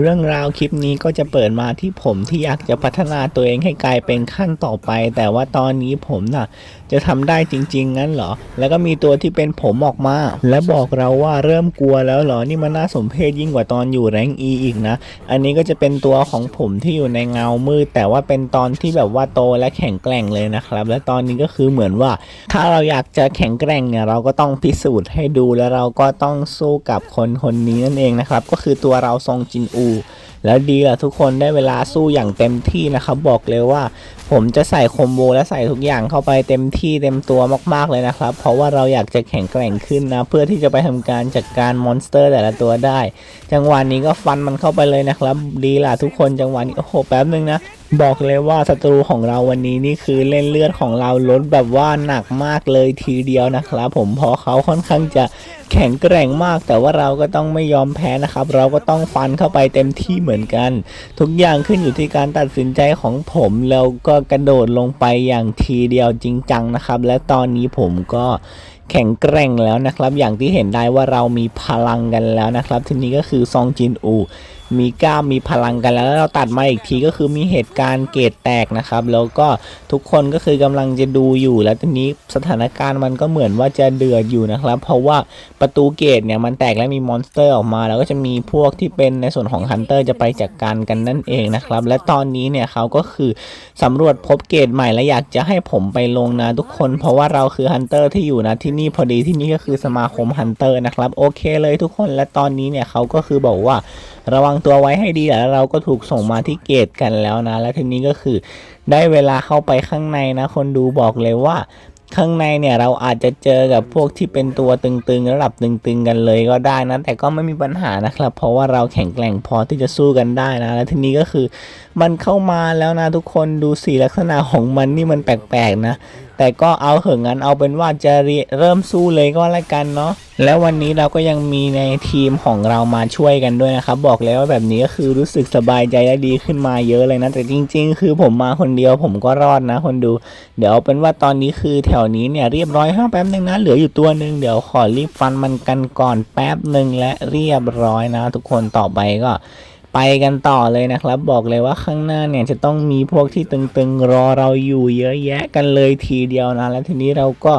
เรื่องราวคลิปนี้ก็จะเปิดมาที่ผมที่อยากจะพัฒนาตัวเองให้กลายเป็นขั้นต่อไป แต่ว่าตอนนี้ผมน่ะ จะทำได้จริง ๆ งั้นเหรอ แล้วก็มีตัวที่เป็นผมออกมา และบอกเราว่าเริ่มกลัวแล้วเหรอนี่มันน่าสมเพชยิ่งกว่าตอนอยู่แรงอีอีกนะ อันนี้ก็จะเป็นตัวของผมที่อยู่ในเงามืดแต่ว่าเป็นตอนที่แบบว่าโตและแข็งแกร่งเลยนะครับ และตอนนี้ก็คือเหมือนว่า ถ้าเราอยากจะแข็งแกร่งเนี่ยเราก็ต้องพิสูจน์ให้ดูแล้วเราก็ต้องสู้กับคนคนนี้นั่นเองนะครับก็คือตัวเราซองจินอูแล้วดีล่ะทุกคนได้เวลาสู้อย่างเต็มที่นะครับบอกเลยว่า ผมจะใส่คอมโบและใส่ทุกอย่างเข้าไปเต็มที่เต็มตัวมากๆเลยนะครับ เพราะว่าเราอยากจะแข็งแกร่งขึ้นนะ เพื่อที่จะไปทำการจัดการมอนสเตอร์แต่ละตัวได้ จังหวะนี้ก็ฟันมันเข้าไปเลยนะครับ ดีล่ะทุกคนจังหวะนี้โอ้โหแป๊บนึงนะ บอกเลยว่าศัตรูของเราวันนี้นี่คือเล่นเลือดของเราลดแบบว่าหนักมากเลยทีเดียวนะครับผมเพราะเขาค่อนข้างจะแข็งแกร่งมาก แต่ว่าเราก็ต้องไม่ยอมแพ้นะครับ เราก็ต้องฟันเข้าไปเต็มที่เหมือนกัน ทุกอย่างขึ้นอยู่ที่การตัดสินใจของผมแล้วก็กระโดดลงไปอย่างทีเดียวจริงจังนะครับ และตอนนี้ผมก็แข็งแกร่งแล้วนะครับ อย่างที่เห็นได้ว่าเรามีพลังกันแล้วนะครับ ทีนี้ก็คือซองจินอู มีกล้ามมีพลังกันแล้วเราตัดมาอีกทีก็คือมีเหตุการณ์เกตแตกนะครับ แล้วก็ทุกคนก็คือกำลังจะดูอยู่ แล้วทีนี้สถานการณ์มันก็เหมือนว่าจะเดือดอยู่นะครับ เพราะว่าประตูเกตเนี่ยมันแตกและมีมอนสเตอร์ออกมา แล้วก็จะมีพวกที่เป็นในส่วนของฮันเตอร์จะไปจัดกการกันนั่นเองนะครับ และตอนนี้เนี่ยเขาก็คือสำรวจพบเกตใหม่และอยากจะให้ผมไปลงนะทุกคน เพราะว่าเราคือฮันเตอร์ที่อยู่นะที่นี่พอดีที่นี่ก็คือสมาคมฮันเตอร์นะครับโอเคเลยทุกคนและตอนนี้เนี่ยเขาก็คือบอกว่าระวังตัวไว้ให้ดีแล้วเราก็ถูกส่งมาที่เกตกันแล้วนะ และทีนี้ก็คือ ได้เวลาเข้าไปข้างในนะ คนดูบอกเลยว่าข้างในเนี่ยเราอาจจะเจอกับพวกที่เป็นตัวตึงๆระดับตึงๆกันเลยก็ได้นะแต่ก็ไม่มีปัญหานะครับ เพราะว่าเราแข็งแกร่งพอที่จะสู้กันได้นะ และทีนี้ก็คือมันเข้ามาแล้วนะทุกคนดูสีลักษณะของมันนี่มันแปลกๆนะ แต่ก็เอาเถอะงั้นเอาเป็นว่าจะเริ่มสู้เลยก็แล้วกันเนาะแล้ววันนี้เราก็ยังมีในทีมของเรามาช่วยกันด้วยนะครับบอกเลยว่าแบบนี้ก็คือรู้สึกสบายใจและดีขึ้นมาเยอะเลยนะแต่จริง ๆ คือผมมาคนเดียวผมก็รอดนะ คนดู เดี๋ยวเอาเป็นว่าตอนนี้คือแถวนี้เนี่ยเรียบร้อยห้าแป๊บนึงนะเหลืออยู่ตัวหนึ่งเดี๋ยวขอรีบฟันมันกันก่อนแป๊บหนึ่งและเรียบร้อยนะ ทุกคนต่อไปก็ ไปกันต่อเลยนะครับ บอกเลยว่าข้างหน้าเนี่ยจะต้องมีพวกที่ตึงๆรอเราอยู่เยอะแยะกันเลยทีเดียวนะ แล้วทีนี้เราก็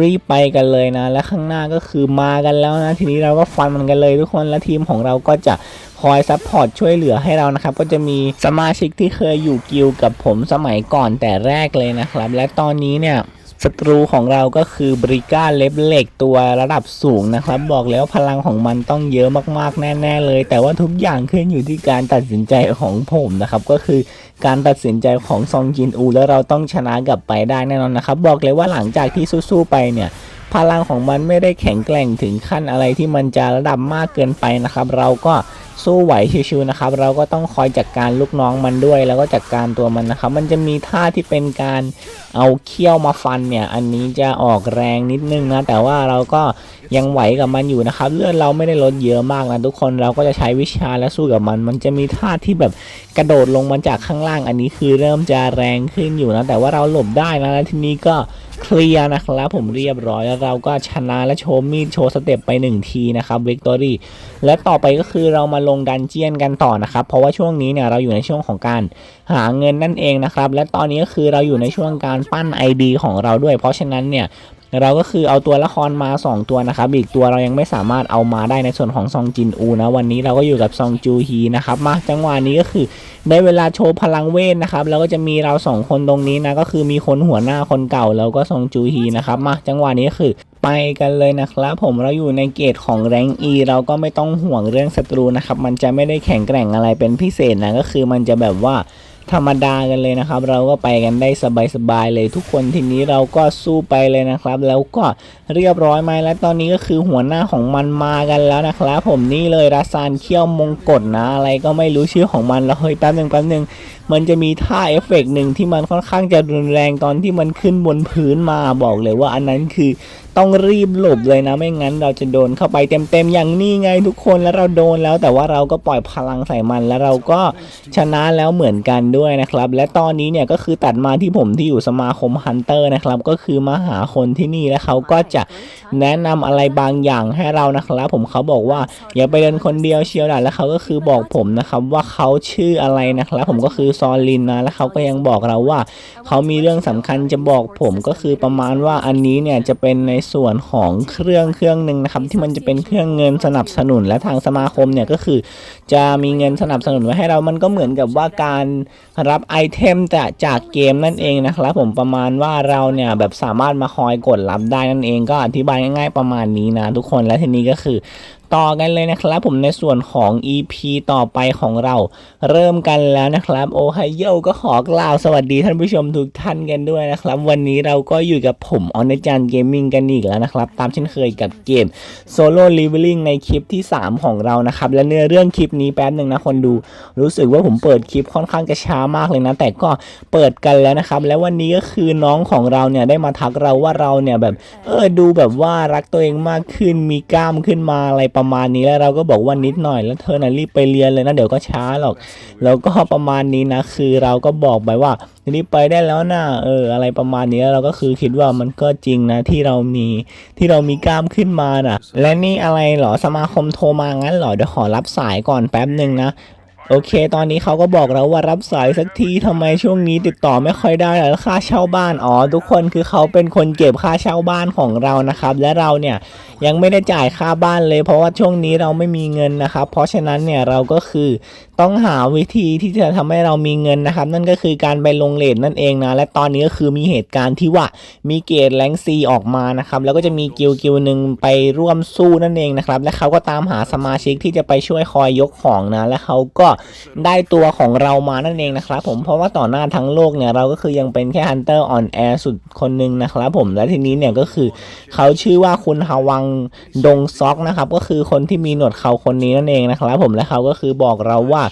รีบไปกันเลยนะ และข้างหน้าก็คือมากันแล้วนะ ทีนี้เราก็ฟันมันกันเลยทุกคนและทีมของเราก็จะคอยซัพพอร์ตช่วยเหลือให้เรานะครับ ก็จะมีสมาชิกที่เคยอยู่กิลกับผมสมัยก่อนแต่แรกเลยนะครับ และตอนนี้เนี่ย ศัตรูของเราก็คือบริก้าเล็บเหล็กตัวระดับสูงนะครับ บอกแล้วพลังของมันต้องเยอะมากๆแน่ ๆ เลย แต่ว่าทุกอย่างขึ้นอยู่ที่การตัดสินใจของผมนะครับ ก็คือการตัดสินใจของซองจินอู แล้วเราต้องชนะกลับไปได้แน่นอนนะครับ บอกเลยว่าหลังจากที่สู้ๆไปเนี่ยพลังของมันไม่ได้แข็งแกร่งถึงขั้นอะไรที่มันจะระดับมากเกินไปนะครับ เราก็ สู้ไหวชิวๆนะครับ เราก็ต้องคอยจัดการลูกน้องมันด้วย แล้วก็จัดการตัวมันนะครับ มันจะมีท่าที่เป็นการเอาเขี้ยวมาฟันเนี่ย อันนี้จะออกแรงนิดนึงนะ แต่ว่าเราก็ยังไหวกับมันอยู่นะครับ เลือดเราไม่ได้ลดเยอะมากนะทุกคน เราก็จะใช้วิชาและสู้กับมัน มันจะมีท่าที่แบบกระโดดลงมาจากข้างล่าง อันนี้คือเริ่มจะแรงขึ้นอยู่นะ แต่ว่าเราหลบได้นะแล้วทีนี้ก็เคลียร์นะครับผมเรียบร้อยแล้วเราก็ชนะและโชว์มีดโชว์สเต็ปไปหนึ่งทีนะครับวิกตอรี่และต่อไปก็คือเรามาลงดันเจียนกันต่อนะครับเพราะว่าช่วงนี้เนี่ยเราอยู่ในช่วงของการหาเงินนั่นเองนะครับและตอนนี้ก็คือเราอยู่ในช่วงการปั้น ID ของเราด้วย เพราะฉะนั้นเนี่ย เราก็คือเอาตัวละครมา 2 ตัวนะครับ อีกตัวเรายังไม่สามารถเอามาได้ในส่วนของซองจินอูนะ วันนี้เราก็อยู่กับซองจูฮีนะครับ มาจังหวะนี้ก็คือได้เวลาโชว์พลังเวทนะครับแล้วก็จะมีเราสองคนตรงนี้นะ ก็คือมีคนหัวหน้าคนเก่าแล้วก็ซองจูฮีนะครับ มาจังหวะนี้ก็คือไปกันเลยนะครับผมเราอยู่ในเกตของแรง E เราก็ไม่ต้องห่วงเรื่องศัตรูนะครับ มันจะไม่ได้แข็งแกร่งอะไรเป็นพิเศษนะก็คือมันจะแบบว่า ธรรมดากันเลยนะครับ เราก็ไปกันได้สบายๆเลยทุกคนทีนี้เราก็สู้ไปเลยนะครับ แล้วก็เรียบร้อยไหมและตอนนี้ก็คือหัวหน้าของมันมากันแล้วนะครับ ผมนี่เลยราซานเขี้ยวมงกฎนะอะไรก็ไม่รู้ชื่อของมันแล้วเฮ้ยแป๊บหนึ่งแป๊บหนึ่งมันจะมีท่าเอฟเฟกต์หนึ่งที่มันค่อนข้างจะรุนแรงตอนที่มันขึ้นบนพื้นมาบอกเลยว่าอันนั้นคือต้องรีบหลบเลยนะไม่งั้นเราจะโดนเข้าไปเต็มๆอย่างนี้ไงทุกคนแล้วเราโดนแล้วแต่ว่าเราก็ปล่อยพลังใส่มันแล้วเราก็ชนะแล้วเหมือนกันด้วยนะครับ และตอนนี้เนี่ยก็คือตัดมาที่ผมที่อยู่สมาคมฮันเตอร์นะครับก็คือมาหาคนที่นี่แล้วเขาก็จะแนะนำอะไรบางอย่างให้เรานะครับ ผมเขาบอกว่าอย่าไปเดินคนเดียวเชียวนะแล้วเขาก็คือบอกผมนะครับว่าเขาชื่ออะไรนะครับ ผมก็คือซอลินนะ แล้วเขาก็ยังบอกเราว่า เขามีเรื่องสำคัญจะบอกผมก็คือประมาณว่าอันนี้เนี่ยจะเป็นในส่วนของเครื่องเครื่องหนึ่งนะครับ ที่มันจะเป็นเครื่องเงินสนับสนุนและทางสมาคมเนี่ยก็คือ จะมีเงินสนับสนุนไว้ให้เรามันก็เหมือนกับว่าการรับไอเทมจากจากเกมนั่นเองนะครับ ผมประมาณว่าเราเนี่ยแบบสามารถมาคอยกดรับได้นั่นเองก็อธิบายง่ายๆประมาณนี้นะทุกคนและทีนี้ก็คือ ต่อกันเลยนะครับ ผมในส่วนของ EP ต่อไปของเรา เริ่มกันแล้วนะครับ โอไฮโอก็ขอกล่าวสวัสดีท่านผู้ชมทุกท่านกันด้วยนะครับ วันนี้เราก็อยู่กับผมออนจันเกมมิ่งกันอีกแล้วนะครับ ตามเช่นเคยกับเกม Solo Leveling ในคลิปที่ 3 ของเรานะครับ และเนื้อเรื่องคลิปนี้แป๊บหนึ่งนะคนดู รู้สึกว่าผมเปิดคลิปค่อนข้างจะช้ามากเลยนะ แต่ก็เปิดกันแล้วนะครับ แล้ววันนี้ก็คือน้องของเราเนี่ยได้มาทักเราว่าเราเนี่ยแบบเออดูแบบว่ารักตัวเองมากขึ้นมีกล้ามขึ้นมาอะไรประประมาณนี้แล้วเราก็บอกว่านิดหน่อยแล้วเธอน่ะรีบไปเรียนเลยนะเดี๋ยวก็ช้าหรอกแล้วก็ประมาณนี้นะคือเราก็บอกไปว่ารีบไปได้แล้วนะเอออะไรประมาณนี้แล้วเราก็คือคิดว่ามันก็จริงนะที่เรามีที่เรามีกล้ามขึ้นมาน่ะ และนี่อะไรเหรอสมาคมโทรมางั้นเหรอเดี๋ยวขอรับสายก่อนแป๊บหนึ่งนะ โอเค ตอนนี้เขาก็บอกเราว่ารับสายสักทีทำไมช่วงนี้ติดต่อไม่ค่อยได้แล้วค่าเช่าบ้านอ๋อทุกคนคือเขาเป็นคนเก็บค่าเช่าบ้านของเรานะครับ และเราเนี่ยยังไม่ได้จ่ายค่าบ้านเลย เพราะว่าช่วงนี้เราไม่มีเงินนะครับ เพราะฉะนั้นเนี่ยเราก็คือต้องหาวิธีที่จะทำให้เรามีเงินนะครับ นั่นก็คือการไปลงเลทนั่นเองนะ และตอนนี้ก็คือมีเหตุการณ์ที่ว่ามีเกรดแรงซีออกมานะครับ แล้วก็จะมีกิลกิลหนึ่งไปร่วมสู้นั่นเองนะครับ และเขาก็ตามหาสมาชิกที่จะไปช่วยคอยยกของนะ และเขาก็ได้ตัวของเรามานั่นเองนะครับ ผมเพราะว่าต่อหน้าทั้งโลกเนี่ยเราก็คือยังเป็นแค่ฮันเตอร์ออนแอร์สุดคนหนึ่งนะครับ ผมและทีนี้เนี่ยก็คือเขาชื่อว่าคุณฮาวังดงซอกนะครับ ก็คือคนที่มีหนวดเขาคนนี้นั่นเองนะครับ ผมและเขาก็คือบอกเราว่า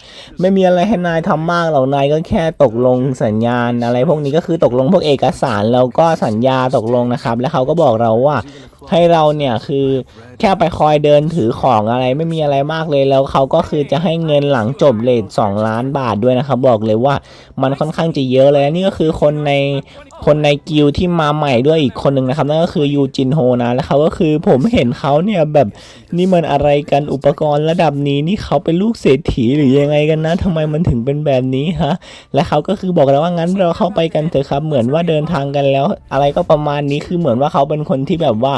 ไม่มีอะไรให้นายทำมากหรอกนายก็แค่ตกลงสัญญาณอะไรพวกนี้ก็คือตกลงพวกเอกสารแล้วก็สัญญาตกลงนะครับ แล้วเขาก็บอกเราว่าให้เราเนี่ยคือ แค่ไปคอยเดินถือของอะไรไม่มีอะไรมากเลยแล้วเขาก็คือจะให้เงินหลังจบเลท2ล้านบาทด้วยนะครับ บอกเลยว่ามันค่อนข้างจะเยอะเลยนี่ก็คือคนในคนในกิลด์ที่มาใหม่ด้วยอีกคนหนึ่งนะครับนั่นก็คือยูจินโฮนะแล้วเขาก็คือผมเห็นเขาเนี่ยแบบนี่มันอะไรกันอุปกรณ์ระดับนี้นี่เขาเป็นลูกเศรษฐีหรือยังไงกันนะทำไมมันถึงเป็นแบบนี้ฮะและเขาก็คือบอกแล้วว่างั้นเราเข้าไปกันเถอะครับ เหมือนว่าเดินทางกันแล้ว อะไรก็ประมาณนี้คือเหมือนว่าเขาเป็นคนที่แบบว่า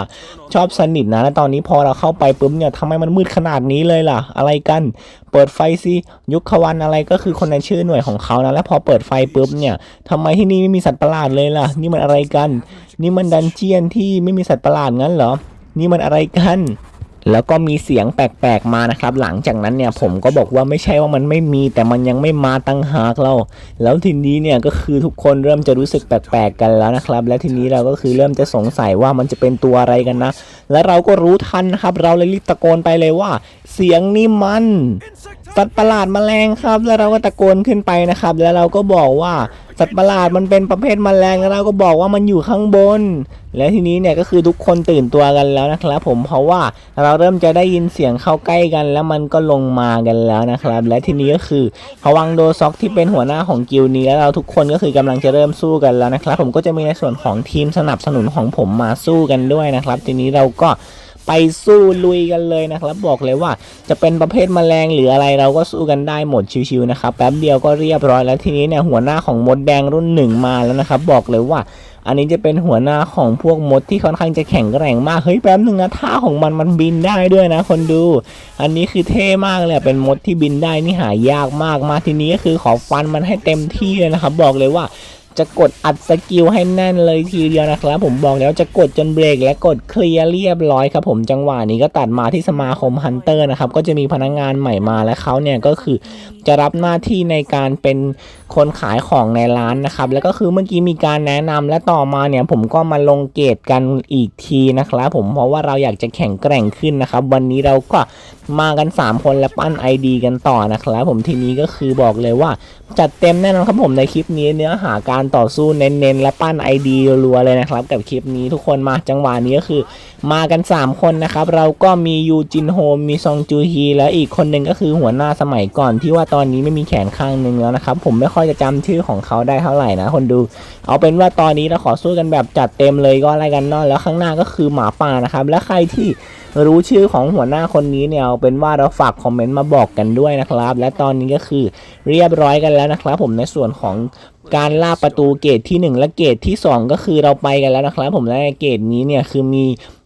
ชอบสนิทนะและตอนนี้พอเราเข้าไปปุ๊บเนี่ยทำไมมันมืดขนาดนี้เลยล่ะ อะไรกัน เปิดไฟสิยุคขวันอะไรก็คือคนในชื่อหน่วยของเขานะ และพอเปิดไฟปุ๊บเนี่ยทำไมที่นี่ไม่มีสัตว์ประหลาดเลยล่ะ นี่มันอะไรกัน นี่มันดันเจียนที่ไม่มีสัตว์ประหลาดงั้นเหรอ นี่มันอะไรกัน แล้วก็มีเสียงแปลกๆมานะครับ หลังจากนั้นเนี่ยผมก็บอกว่าไม่ใช่ว่ามันไม่มี แต่มันยังไม่มาตั้งหากเรา แล้วทีนี้เนี่ยก็คือทุกคนเริ่มจะรู้สึกแปลกๆกันแล้วนะครับ และทีนี้เราก็คือเริ่มจะสงสัยว่ามันจะเป็นตัวอะไรกันนะ และเราก็รู้ทันนะครับ เราเลยรีบตะโกนไปเลยว่า เสียงนี่มันสัตว์ประหลาดแมลงครับ แล้วเราก็ตะโกนขึ้นไปนะครับ แล้วเราก็บอกว่าสัตว์ประหลาดมันเป็นประเภทแมลงแล้วเราก็บอกว่ามันอยู่ข้างบน และทีนี้เนี่ยก็คือทุกคนตื่นตัวกันแล้วนะครับ ผมเพราะว่าเราเริ่มจะได้ยินเสียงเข้าใกล้กัน แล้วมันก็ลงมากันแล้วนะครับ และทีนี้ก็คือพวังโดซ็อกที่เป็นหัวหน้าของกิลด์นี้แล้วเราทุกคนก็คือกำลังจะเริ่มสู้กันแล้วนะครับ ผมก็จะมีในส่วนของทีมสนับสนุนของผมมาสู้กันด้วยนะครับ ทีนี้เราก็ ไปสู้ลุยกันเลยนะครับบอกเลยว่าจะเป็นประเภทแมลงหรืออะไรเราก็สู้กันได้หมดชิวๆนะครับแป๊บเดียวก็เรียบร้อยแล้วทีนี้เนี่ยหัวหน้าของมดแดงรุ่นหนึ่งมาแล้วนะครับบอกเลยว่าอันนี้จะเป็นหัวหน้าของพวกมดที่ค่อนข้างจะแข็งแกร่งมาก เฮ้ยแป๊บนึงนะท่าของมันมันบินได้ด้วยนะ คนดู อันนี้คือเท่มากเลยเป็นมดที่บินได้นี่หายากมากมาทีนี้ก็คือขอฟันมันให้เต็มที่เลยนะครับบอกเลยว่า จะกดอัดสกิลให้แน่นเลยทีเดียวนะครับ ผมบอกแล้วจะกดจนเบรกและกดเคลียร์เรียบร้อยครับผมจังหวะนี้ก็ตัดมาที่สมาคมฮันเตอร์นะครับก็จะมีพนักงานใหม่มาและเขาเนี่ยก็คือจะรับหน้าที่ในการเป็นคนขายของในร้านนะครับแล้วก็คือเมื่อกี้มีการแนะนำและต่อมาเนี่ยผมก็มาลงเกตกันอีกทีนะครับผมเพราะว่าเราอยากจะแข่งแกร่งขึ้นนะครับวันนี้เราก็มากัน 3 คนและปั้น ID กันต่อนะครับผมทีนี้ก็คือบอกเลยว่าจัดเต็มแน่นอนครับผมในคลิปนี้เนื้อหาการต่อสู้เน้นๆ และปั้น ID รัวๆเลยนะครับ กับคลิปนี้ทุกคนมาจังหวะนี้ก็คือ มากัน 3 คนนะครับ เราก็มียูจินโฮมมีซองจูฮีและอีกคนหนึ่งก็คือหัวหน้าสมัยก่อนที่ว่าตอนนี้ไม่มีแขนข้างหนึ่งแล้วนะครับ ผมไม่ค่อยจะจำชื่อของเขาได้เท่าไหร่นะคนดู เอาเป็นว่าตอนนี้เราขอสู้กันแบบจัดเต็มเลยก็อะไรกันนอะแล้วข้างหน้าก็คือหมาป่านะครับและใครที่ รู้ชื่อของหัวหน้าคนนี้เนี่ยเอาเป็นว่าเราฝากคอมเมนต์มาบอกกันด้วยนะครับ และตอนนี้ก็คือเรียบร้อยกันแล้วนะครับผมในส่วนของการล่าประตูเกตที่หนึ่งและเกตที่สองก็คือเราไปกันแล้วนะครับ ผมและเกตนี้เนี่ยคือมี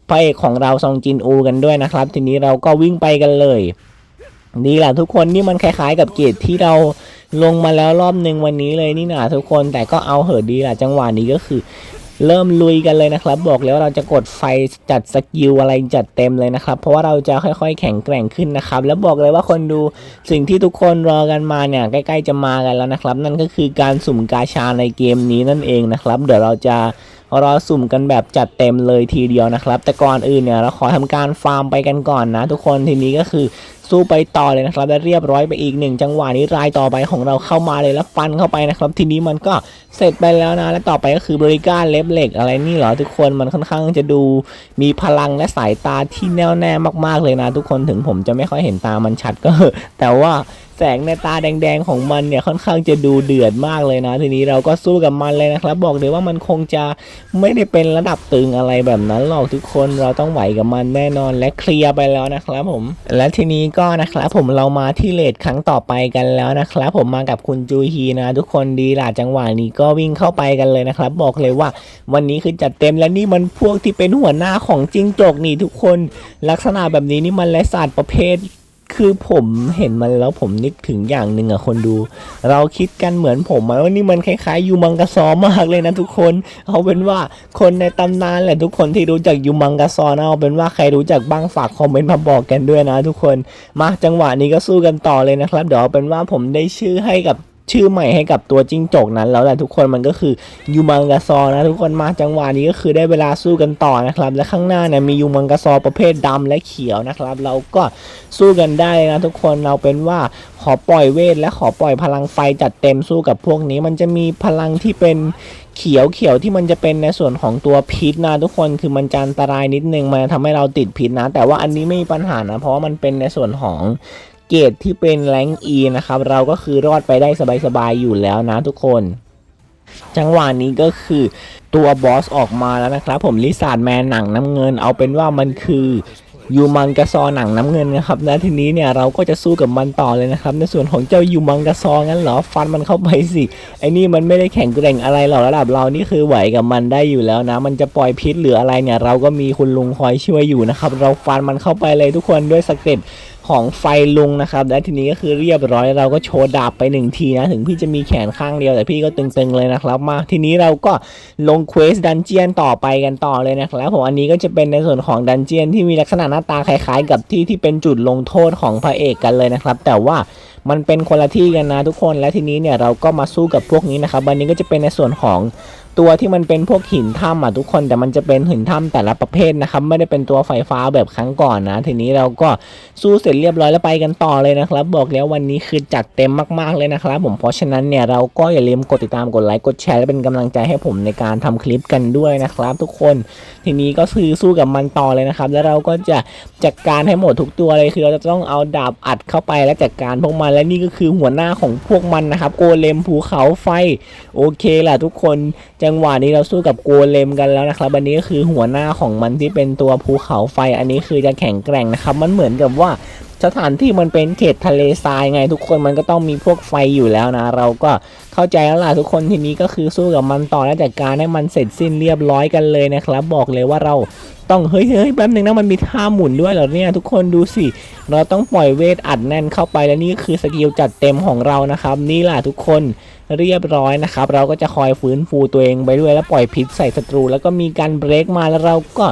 พระเอกของเราซองจินอูกันด้วยนะครับ ทีนี้เราก็วิ่งไปกันเลยนี่แหละทุกคนนี่มันคล้ายๆ กับเกตที่เราลงมาแล้วรอบหนึ่งวันนี้เลยนี่นะทุกคนแต่ก็เอาเหอะดีแหละจังหวะนี้ก็คือ เริ่มลุยกันเลยนะครับ บอกแล้วเราจะกดไฟจัดสกิลอะไรจัดเต็มเลยนะครับ เพราะว่าเราจะค่อยๆ แข็งแกร่งขึ้นนะครับ แล้วบอกเลยว่าคนดูสิ่งที่ทุกคนรอกันมาเนี่ยใกล้ๆจะมากันแล้วนะครับ นั่นก็คือการสุ่มกาชาในเกมนี้นั่นเองนะครับ เดี๋ยวเราจะรอสุ่มกันแบบจัดเต็มเลยทีเดียวนะครับ แต่ก่อนอื่นเนี่ยเราขอทำการฟาร์มไปกันก่อนนะ ทุกคนทีนี้ก็คือสู้ไปต่อเลยนะครับและเรียบร้อยไปอีกหนึ่งจังหวะนี้รายต่อไปของเราเข้ามาเลยแล้วฟันเข้าไปนะครับทีนี้มันก็เสร็จไปแล้วนะ และต่อไปก็คือบริการเล็บเหล็กอะไรนี่เหรอทุกคนมันค่อนข้างจะดูมีพลังและสายตาที่แน่วแน่มากๆเลยนะ ทุกคนถึงผมจะไม่ค่อยเห็นตามันชัดก็ แต่ว่า แสงในตาแดงๆของมันเนี่ยค่อนข้างจะดูเดือดมากเลยนะ ทีนี้เราก็สู้กับมันเลยนะครับ บอกเลยว่ามันคงจะไม่ได้เป็นระดับตึงอะไรแบบนั้นหรอกทุกคนเราต้องไหวกับมันแน่นอนและเคลียร์ไปแล้วนะครับผม และทีนี้ก็นะครับผมเรามาที่เลทครั้งต่อไปกันแล้วนะครับผมมากับคุณจูฮีนะ ทุกคนดีหล่ะจังหวะนี้ก็วิ่งเข้าไปกันเลยนะครับ บอกเลยว่าวันนี้คือจัดเต็มและนี่มันพวกที่เป็นหัวหน้าของจริงจกนี่ทุกคน ลักษณะแบบนี้นี่มันและศาตร์ประเภท คือผมเห็นมันแล้วผมนึกถึงอย่างหนึ่งอะคนดู เราคิดกันเหมือนผมอะว่านี่มันคล้ายๆยูมังกาซอมากเลยนะทุกคน เอาเป็นว่าคนในตำนานแหละทุกคนที่รู้จักยูมังกาซอนะเอาเป็นว่าใครรู้จักบ้างฝากคอมเมนต์มาบอกกันด้วยนะทุกคน มาจังหวะนี้ก็สู้กันต่อเลยนะครับเดี๋ยวเอาเป็นว่าผมได้ชื่อให้กับ ชื่อใหม่ให้กับตัวจิ้งจกนั้นแล้วแหละทุกคนมันก็คือยูมังกาซอนะทุกคนมาจังหวะนี้ก็คือได้เวลาสู้กันต่อนะครับ และข้างหน้าเนี่ยมียูมังกาซอประเภทดำและเขียวนะครับ เราก็สู้กันได้นะทุกคนเราเป็นว่าขอปล่อยเวท และขอปล่อยพลังไฟจัดเต็มสู้กับพวกนี้มันจะมีพลังที่เป็นเขียวเขียวที่มันจะเป็นในส่วนของตัวพิษนะทุกคนคือมันจะอันตรายนิดนึงมันทำให้เราติดพิษนะ แต่ว่าอันนี้ไม่มีปัญหานะ เพราะว่ามันเป็นในส่วนของ เกรดที่เป็นแรงอีนะครับ เราก็คือรอดไปได้สบายๆอยู่แล้วนะทุกคน จังหวะนี้ก็คือตัวบอสออกมาแล้วนะครับผมลิซาร์ดแมนหนังน้ำเงิน เอาเป็นว่ามันคือยูมังกาซอหนังน้ำเงินนะครับและทีนี้เนี่ยเราก็จะสู้กับมันต่อเลยนะครับ ในส่วนของเจ้ายูมังกาซองั้นเหรอฟันมันเข้าไปสิไอ้นี่มันไม่ได้แข็งแกร่งอะไรหรอกระดับเรานี่คือไหวกับมันได้อยู่แล้วนะ มันจะปล่อยพิษหรืออะไรเนี่ย เราก็มีคุณลุงคอยช่วยอยู่นะครับ เราฟันมันเข้าไปเลยทุกคนด้วยสเก็ต ของไฟลุงนะครับ และทีนี้ก็คือเรียบร้อยเราก็โชว์ดาบไปหนึ่งทีนะ ถึงพี่จะมีแขนข้างเดียวแต่พี่ก็ตึงๆเลยนะครับมาทีนี้เราก็ลงเควสดันเจียนต่อไปกันต่อเลยนะครับผมอันนี้ก็จะเป็นในส่วนของดันเจียนที่มีลักษณะหน้าตาคล้ายๆ กับที่ที่เป็นจุดลงโทษของพระเอกกันเลยนะครับ แต่ว่ามันเป็นคนละที่กันนะทุกคนและทีนี้เนี่ยเราก็มาสู้กับพวกนี้นะครับวันนี้ก็จะเป็นในส่วนของ ตัวที่มันเป็นพวกหินถ้ำอะทุกคนแต่มันจะเป็นหินถ้ำแต่ละประเภทนะครับไม่ได้เป็นตัวไฟฟ้าแบบครั้งก่อนนะ ทีนี้เราก็สู้เสร็จเรียบร้อยแล้วไปกันต่อเลยนะครับ บอกแล้ววันนี้คือจัดเต็มมากๆเลยนะครับ ผมเพราะฉะนั้นเนี่ยเราก็อย่าลืมกดติดตามกดไลค์กดแชร์และเป็นกำลังใจให้ผมในการทำคลิปกันด้วยนะครับ ทุกคนทีนี้ก็คือสู้กับมันต่อเลยนะครับ แล้วเราก็จะจัดการให้หมดทุกตัวเลยคือเราจะต้องเอาดาบอัดเข้าไปและจัดการพวกมันและนี่ก็คือหัวหน้าของพวกมันนะครับ โกเลมภูเขาไฟโอเคล่ะทุกคนจัังหวะนี้เราสู้กับโกเลมกันแล้วนะครับอันนี้ก็คือหัวหน้าของมันที่เป็นตัวภูเขาไฟ อันนี้คือจะแข็งแกร่งนะครับ มันเหมือนกับว่าสถานที่มันเป็นเขตทะเลทรายไงทุกคนมันก็ต้องมีพวกไฟอยู่แล้วนะ เราก็เข้าใจแล้วล่ะทุกคนทีนี้ก็คือสู้กับมันต่อและจัดการให้มันเสร็จสิ้นเรียบร้อยกันเลยนะครับ บอกเลยว่าเรา ต้องเฮ้ยเฮ้ยแป๊บนึงนะมันมีท่าหมุนด้วยเหรอเนี่ยทุกคนดูสิ เราต้องปล่อยเวทอัดแน่นเข้าไปและนี่ก็คือสกิลจัดเต็มของเรานะครับ นี่แหละทุกคนเรียบร้อยนะครับ เราก็จะคอยฟื้นฟูตัวเองไปด้วยแล้วปล่อยพิษใส่ศัตรู แล้วก็มีการเบรกมาแล้วเราก็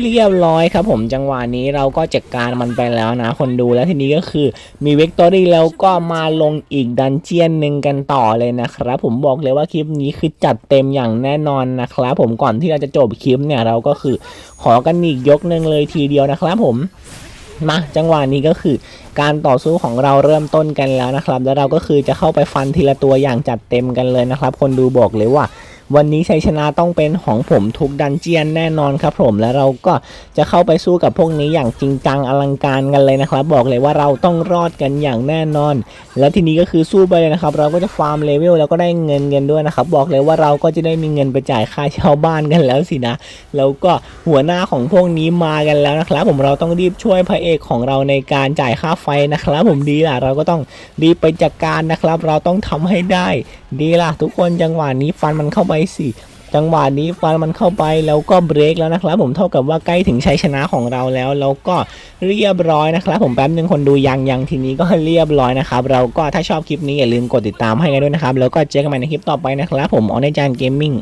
เรียบร้อยครับผมจังหวะนี้เราก็จัดการมันไปแล้วนะ คนดูแล้วทีนี้ก็คือมีเวกตอรี่แล้วก็มาลงอีกดันเจียนหนึ่งกันต่อเลยนะครับ ผมบอกเลยว่าคลิปนี้คือจัดเต็มอย่างแน่นอนนะครับ ผมก่อนที่เราจะจบคลิปเนี่ยเราก็คือขอกันอีกยกหนึ่งเลยทีเดียวนะครับผมมาจังหวะนี้ก็คือการต่อสู้ของเราเริ่มต้นกันแล้วนะครับ แล้วเราก็คือจะเข้าไปฟันทีละตัวอย่างจัดเต็มกันเลยนะครับ คนดูบอกเลยว่า วันนี้ชัยชนะต้องเป็นของผมทุกดันเจียนแน่นอนครับผมแล้วเราก็จะเข้าไปสู้กับพวกนี้อย่างจริงจังอลังการกันเลยนะครับ บอกเลยว่าเราต้องรอดกันอย่างแน่นอน แล้วทีนี้ก็คือสู้ไปเลยนะครับ เราก็จะฟาร์มเลเวลแล้วก็ได้เงินเงินด้วยนะครับ บอกเลยว่าเราก็จะได้มีเงินไปจ่ายค่าเช่าบ้านกันแล้วสินะแล้วก็หัวหน้าของพวกนี้มากันแล้วนะครับ ผมเราต้องรีบช่วยพระเอกของเราในการจ่ายค่าไฟนะครับ ผมดีล่ะเราก็ต้องรีบไปจัดการนะครับ เราต้องทำให้ได้ ดีล่ะทุกคนจังหวะนี้ฟันมันเข้าไปสิจังหวะนี้ฟันมันเข้าไปแล้วก็เบรกแล้วนะครับ ผมเท่ากับว่าใกล้ถึงชัยชนะของเราแล้วแล้วก็เรียบร้อยนะครับ ผมแป๊บนึงคนดูยังยังทีนี้ก็เรียบร้อยนะครับเราก็ถ้าชอบคลิปนี้อย่าลืมกดติดตามให้กันด้วยนะครับแล้วก็เจอกันใหม่ในคลิปต่อไปนะครับ ผมออนในจานเกมมิ่ง